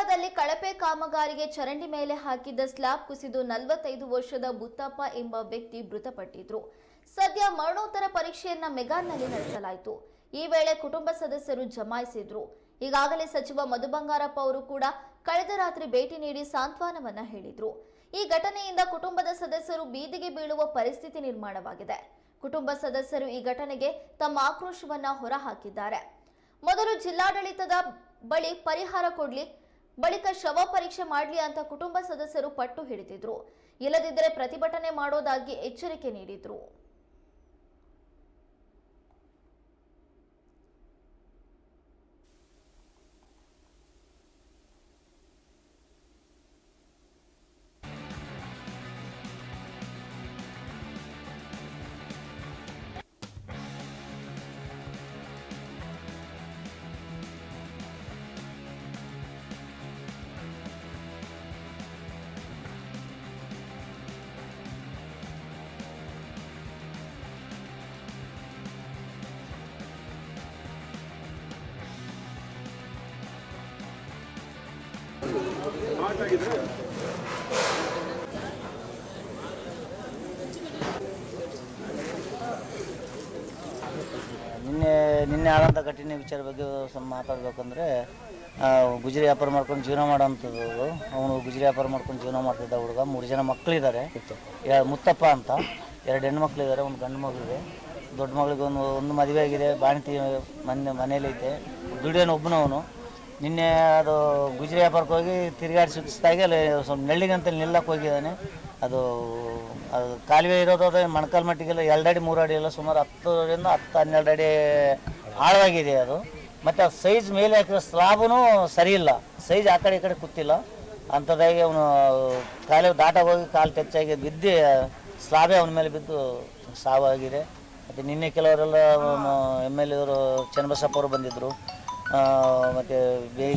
ಶಿವಮೊಗ್ಗದಲ್ಲಿ ಕಳಪೆ ಕಾಮಗಾರಿಗೆ ಚರಂಡಿ ಮೇಲೆ ಹಾಕಿದ್ದ ಸ್ಲ್ಯಾಬ್ ಕುಸಿದು ನಲವತ್ತೈದು ವರ್ಷದ ಬುತ್ತಪ್ಪ ಎಂಬ ವ್ಯಕ್ತಿ ಮೃತಪಟ್ಟಿದ್ರು. ಸದ್ಯ ಮರಣೋತ್ತರ ಪರೀಕ್ಷೆಯನ್ನ ಮೆಗಾನ್ನಲ್ಲಿ ನಡೆಸಲಾಯಿತು. ಈ ವೇಳೆ ಕುಟುಂಬ ಸದಸ್ಯರು ಜಮಾಯಿಸಿದ್ರು. ಈಗಾಗಲೇ ಸಚಿವ ಮಧು ಬಂಗಾರಪ್ಪ ಅವರು ಕೂಡ ಕಳೆದ ರಾತ್ರಿ ಭೇಟಿ ನೀಡಿ ಸಾಂತ್ವನವನ್ನ ಹೇಳಿದ್ರು. ಈ ಘಟನೆಯಿಂದ ಕುಟುಂಬದ ಸದಸ್ಯರು ಬೀದಿಗೆ ಬೀಳುವ ಪರಿಸ್ಥಿತಿ ನಿರ್ಮಾಣವಾಗಿದೆ. ಕುಟುಂಬ ಸದಸ್ಯರು ಈ ಘಟನೆಗೆ ತಮ್ಮ ಆಕ್ರೋಶವನ್ನ ಹೊರಹಾಕಿದ್ದಾರೆ. ಮೊದಲು ಜಿಲ್ಲಾಡಳಿತದ ಬಳಿ ಪರಿಹಾರ ಕೊಡ್ಲಿ ಬಳಿಕ ಶವ ಪರೀಕ್ಷೆ ಮಾಡಲಿ ಅಂತ ಕುಟುಂಬ ಸದಸ್ಯರು ಪಟ್ಟು ಹಿಡಿದಿದ್ರು. ಇಲ್ಲದಿದ್ದರೆ ಪ್ರತಿಭಟನೆ ಮಾಡೋದಾಗಿ ಎಚ್ಚರಿಕೆ ನೀಡಿದ್ರು. ನಿನ್ನೆ ನಿನ್ನೆ ಆದಂಥ ಘಟನೆ ವಿಚಾರ ಬಗ್ಗೆ ಸ್ವಲ್ಪ ಮಾತಾಡ್ಬೇಕಂದ್ರೆ ಗುಜರಿ ವ್ಯಾಪಾರ ಮಾಡ್ಕೊಂಡು ಜೀವನ ಮಾಡೋಂಥದ್ದು ಅವನು ಗುಜರಿ ವ್ಯಾಪಾರ ಮಾಡ್ಕೊಂಡು ಜೀವನ ಮಾಡ್ತಿದ್ದ ಹುಡುಗ, ಮೂರು ಜನ ಮಕ್ಕಳಿದ್ದಾರೆ ಮುತ್ತಪ್ಪ ಅಂತ. ಎರಡು ಹೆಣ್ಣು ಮಕ್ಕಳಿದ್ದಾರೆ ಒಂದು ಗಂಡು ಮಗಳಿದೆ. ದೊಡ್ಡ ಮಗಳಿಗೆ ಒಂದು ಒಂದು ಮದುವೆ ಆಗಿದೆ ಬಾಣತಿ ಮನೆ ಮನೇಲೈತೆ ದುಡಿಯೋನು ಒಬ್ಬನವನು. ನಿನ್ನೆ ಅದು ಗುಜರಿ ವ್ಯಾಪಾರಕ್ಕೆ ಹೋಗಿ ತಿರುಗಾಡಿ ಸುತ್ತಿಸಿದಾಗೆ ಅಲ್ಲಿ ಸ್ವಲ್ಪ ನೆಳ್ಳಿಗಂತ ನಿಲ್ಲಕ್ಕೆ ಹೋಗಿದ್ದಾನೆ. ಅದು ಅದು ಕಾಲುವೆ ಇರೋದು ಮಣಕಲ್ ಮಟ್ಟಿಗೆಲ್ಲ ಎರಡು ಅಡಿ ಮೂರು ಅಡಿ ಎಲ್ಲ ಸುಮಾರು ಹತ್ತರಿಂದ ಹತ್ತು, ಹನ್ನೆರಡು ಅಡಿ ಆಳವಾಗಿದೆ ಅದು. ಮತ್ತು ಆ ಸೈಜ್ ಮೇಲೆ ಹಾಕಿರೋ ಸ್ಲಾಬೂ ಸರಿ ಇಲ್ಲ. ಸೈಜ್ ಆ ಕಡೆ ಈ ಕಡೆ ಕೂತಿಲ್ಲ. ಅಂಥದ್ದಾಗಿ ಅವನು ಕಾಲುವೆ ದಾಟಾಗಿ ಹೋಗಿ ಕಾಲು ಟಚ್ಚಾಗಿ ಬಿದ್ದು ಸ್ಲಾಬೇ ಅವನ ಮೇಲೆ ಬಿದ್ದು ಸಾವಾಗಿದೆ. ಮತ್ತು ನಿನ್ನೆ ಕೆಲವರೆಲ್ಲ ಎಂ ಎಲ್ ಎವರು ಚನ್ನಬಸಪ್ಪ ಅವರು ಬಂದಿದ್ದರು ಮತ್ತು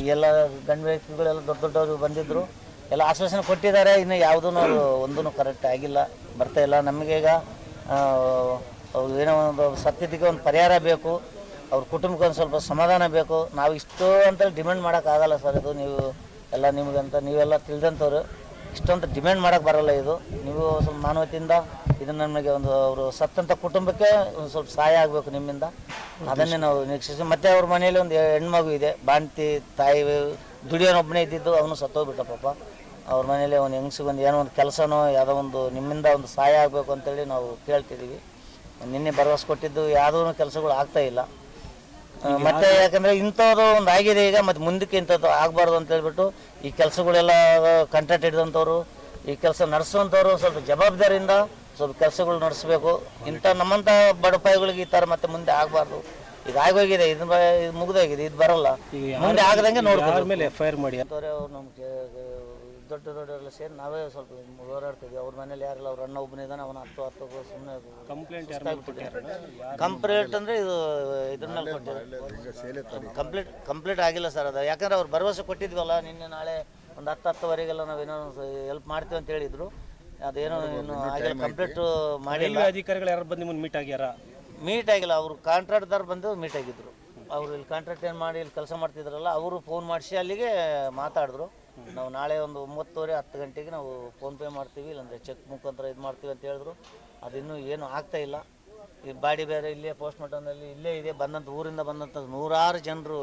ಎಲ್ಲ ಗಂಡು ವ್ಯಕ್ತಿಗಳೆಲ್ಲ ದೊಡ್ಡ ದೊಡ್ಡವರು ಬಂದಿದ್ದರು ಎಲ್ಲ ಆಶ್ವಾಸನೆ ಕೊಟ್ಟಿದ್ದಾರೆ ಇನ್ನು ಯಾವುದೂ ಒಂದೂ ಕರೆಕ್ಟ್ ಆಗಿಲ್ಲ. ಬರ್ತಾ ಇಲ್ಲ. ನಮಗೆ ಈಗ ಆ, ಏನೋ ಒಂದು ಸತ್ಯತೆಗೆ ಒಂದು ಪರಿಹಾರ ಬೇಕು. ಅವ್ರ ಕುಟುಂಬಕ್ಕೆ ಒಂದು ಸ್ವಲ್ಪ ಸಮಾಧಾನ ಬೇಕು. ನಾವು ಇಷ್ಟು ಅಂತೇಳಿ ಡಿಮ್ಯಾಂಡ್ ಮಾಡೋಕ್ಕಾಗಲ್ಲ ಸರ್ ಇದು. ನೀವು ಎಲ್ಲ ನಿಮಗಂತ ನೀವೆಲ್ಲ ತಿಳಿದಂಥವ್ರು ಇಷ್ಟೊಂದು ಡಿಮ್ಯಾಂಡ್ ಮಾಡೋಕ್ಕೆ ಬರೋಲ್ಲ ಇದು. ನೀವು ಸ್ವಲ್ಪ ಮಾನವತೆಯಿಂದ ಇದು ನಮಗೆ ಒಂದು ಅವರು ಸತ್ತಂಥ ಕುಟುಂಬಕ್ಕೆ ಒಂದು ಸ್ವಲ್ಪ ಸಹಾಯ ಆಗಬೇಕು ನಿಮ್ಮಿಂದ. ಅದನ್ನೇ ನಾವು ನಿರೀಕ್ಷಿಸಿ. ಮತ್ತೆ ಅವ್ರ ಮನೆಯಲ್ಲಿ ಒಂದು ಹೆಣ್ಮಗು ಇದೆ. ಬಾಣ್ತಿ ತಾಯಿ ದುಡಿಯೋನೊಬ್ಬನೇ ಇದ್ದಿದ್ದು ಅವನು ಸತ್ತೋಗ್ಬಿಟ್ಟ ಪಾಪ. ಅವ್ರ ಮನೇಲಿ ಒಂದು ಹೆಂಗ್ಸಿಗೆ ಒಂದು ಏನೋ ಒಂದು ಕೆಲಸನೋ ಯಾವುದೋ ಒಂದು ನಿಮ್ಮಿಂದ ಒಂದು ಸಹಾಯ ಆಗಬೇಕು ಅಂತೇಳಿ ನಾವು ಕೇಳ್ತಿದ್ದೀವಿ ನಿನ್ನೆ ಭರವಸೆ ಕೊಟ್ಟಿದ್ದು ಯಾವುದೂ ಕೆಲಸಗಳು ಆಗ್ತಾ ಇಲ್ಲ. ಮತ್ತೆ ಯಾಕಂದ್ರೆ ಇಂಥದ್ದು ಒಂದು ಆಗಿದೆ ಈಗ ಮತ್ತೆ ಮುಂದಕ್ಕೆ ಇಂಥದ್ದು ಆಗಬಾರ್ದು ಅಂತ ಹೇಳ್ಬಿಟ್ಟು ಈ ಕೆಲಸಗಳೆಲ್ಲ ಕಂಟ್ರಾಕ್ಟ್ ಹಿಡಿದಂಥವ್ರು ಈ ಕೆಲಸ ನಡೆಸುವಂಥವ್ರು ಸ್ವಲ್ಪ ಜವಾಬ್ದಾರಿಯಿಂದ ಸ್ವಲ್ಪ ಕೆಲಸಗಳು ನಡೆಸಬೇಕು. ಇಂಥ ನಮ್ಮಂಥ ಬಡಪಾಯಿಗಳಿಗೆ ಈ ಥರ ಮತ್ತೆ ಮುಂದೆ ಆಗಬಾರ್ದು. ಈಗ ಆಗೋಗಿದೆ ಇದು ಇದು ಮುಗ್ದೋಗಿದೆ ಇದು ಬರಲ್ಲ. ಮುಂದೆ ಆಗದಂಗೆ ನೋಡ್ಕೋಬೇಕು. ಮೇಲೆ ಎಫ್ ಐ ಆರ್ ಮಾಡಿ? ನಮಗೆ ಅವ್ರು ನಮ್ಗೆ ದೊಡ್ಡ ದೊಡ್ಡವರೆಲ್ಲ ಸೇರಿ ನಾವೇ ಸ್ವಲ್ಪ ಹೋರಾಡ್ತೀವಿ ಅವ್ರ ಮನೇಲಿ ಯಾರಿಲ್ಲ ಅವ್ರ ಅಣ್ಣ ಒಬ್ಬನಿದ್ದಾನೆ ಅವನ ಹತ್ತು ಹತ್ತು ಸುಮ್ಮನೆ ಕಂಪ್ಲೇಂಟ್ ಕಂಪ್ಲೇಂಟ್ ಅಂದ್ರೆ ಇದು ಇದನ್ನ ಕೊಟ್ಟಿದ್ದು ಕಂಪ್ಲೀಟ್ ಕಂಪ್ಲೀಟ್ ಆಗಿಲ್ಲ ಸರ್ ಅದು. ಯಾಕಂದ್ರೆ ಅವ್ರು ಭರವಸೆ ಕೊಟ್ಟಿದ್ವಲ್ಲ ನಿನ್ನೆ ನಾಳೆ ಒಂದು ಹತ್ತು ಹತ್ತುವರೆಗೆಲ್ಲ ನಾವೇನೋ ಹೆಲ್ಪ್ ಮಾಡ್ತೀವಿ ಅಂತ ಹೇಳಿದ್ರು. ಅದೇನೋ ಇನ್ನು ಆಗಿಲ್ಲ ಕಂಪ್ಲೀಟ್ ಮಾಡಿಲ್ಲ ರೈಲ್ವೆ ಅಧಿಕಾರಿಗಳು ಯಾರು ಬಂದು ನಿಮ್ಮನ್ನು ಮೀಟ್ ಆಗ್ಯಾರ? ಮೀಟ್ ಆಗಿಲ್ಲ ಅವರು ಕಾಂಟ್ರಾಕ್ಟ್ದಾರ್ ಬಂದು ಮೀಟ್ ಆಗಿದ್ರು. ಅವರು ಇಲ್ಲಿ ಕಾಂಟ್ರಾಕ್ಟ್ ಏನು ಮಾಡಿ ಇಲ್ಲಿ ಕೆಲಸ ಮಾಡ್ತಿದ್ರಲ್ಲ ಅವರು ಫೋನ್ ಮಾಡಿಸಿ ಅಲ್ಲಿಗೆ ಮಾತಾಡಿದ್ರು. ನಾವು ನಾಳೆ ಒಂದು ಒಂಬತ್ತುವರೆ ಹತ್ತು ಗಂಟೆಗೆ ನಾವು ಫೋನ್ಪೇ ಮಾಡ್ತೀವಿ ಇಲ್ಲಾಂದರೆ ಚೆಕ್ ಮುಖಾಂತರ ಇದು ಮಾಡ್ತೀವಿ ಅಂತ ಹೇಳಿದ್ರು. ಅದಿನ್ನೂ ಏನು ಆಗ್ತಾ ಇಲ್ಲ. ಈ ಬಾಡಿ ಬೇರೆ ಇಲ್ಲೇ ಪೋಸ್ಟ್ ಮಾರ್ಟಮ್ನಲ್ಲಿ ಇಲ್ಲೇ ಇದೆ ಬಂದಂಥ ಊರಿಂದ ಬಂದಂಥ ನೂರಾರು ಜನರು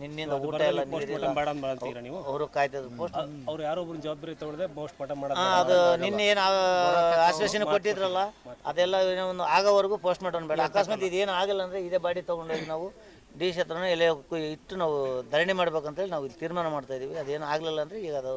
ನಿನ್ನಿಂದ ಊಟ ಎಲ್ಲ ನೀರಿಲ್ಲ. ಬೇಡ ಅಂತ ಮಾಡ್ತೀರಾ ನೀವು? ಅವರು ಕಾಯ್ತಿದ್ರು ಪೋಸ್ಟ್ ಅವ್ರು ಯಾರೋ ಒಬ್ರು ಜವಾಬ್ದಾರಿ ತಗೊಳ್ದೆ ಪೋಸ್ಟ್ ಹಾ, ಮಾಡೋದು ಅದು ನಿನ್ನೆ ಏನು ಆಶ್ವಾಸನೆ ಕೊಟ್ಟಿದ್ರಲ್ಲ ಅದೆಲ್ಲ ಏನೋ ಒಂದು ಆಗೋವರೆಗೂ ಪೋಸ್ಟ್ ಮಾರ್ಟಮ್ ಬೇಡ ಅಕಸ್ಮಾತ್ ಇದೇನು ಆಗಲ್ಲ ಅಂದರೆ ಇದೇ ಬಾಡಿ ತೊಗೊಂಡೋಗಿ ನಾವು ಡಿ ಸಿ ಹತ್ರನೇ ಎಲೆ ಇಟ್ಟು ನಾವು ಧರಣಿ ಮಾಡ್ಬೇಕಂತೇಳಿ ನಾವು ಇಲ್ಲಿ ತೀರ್ಮಾನ ಮಾಡ್ತಾ ಇದೀವಿ. ಅದೇನು ಆಗಲಿಲ್ಲ ಅಂದರೆ ಈಗ ಅದು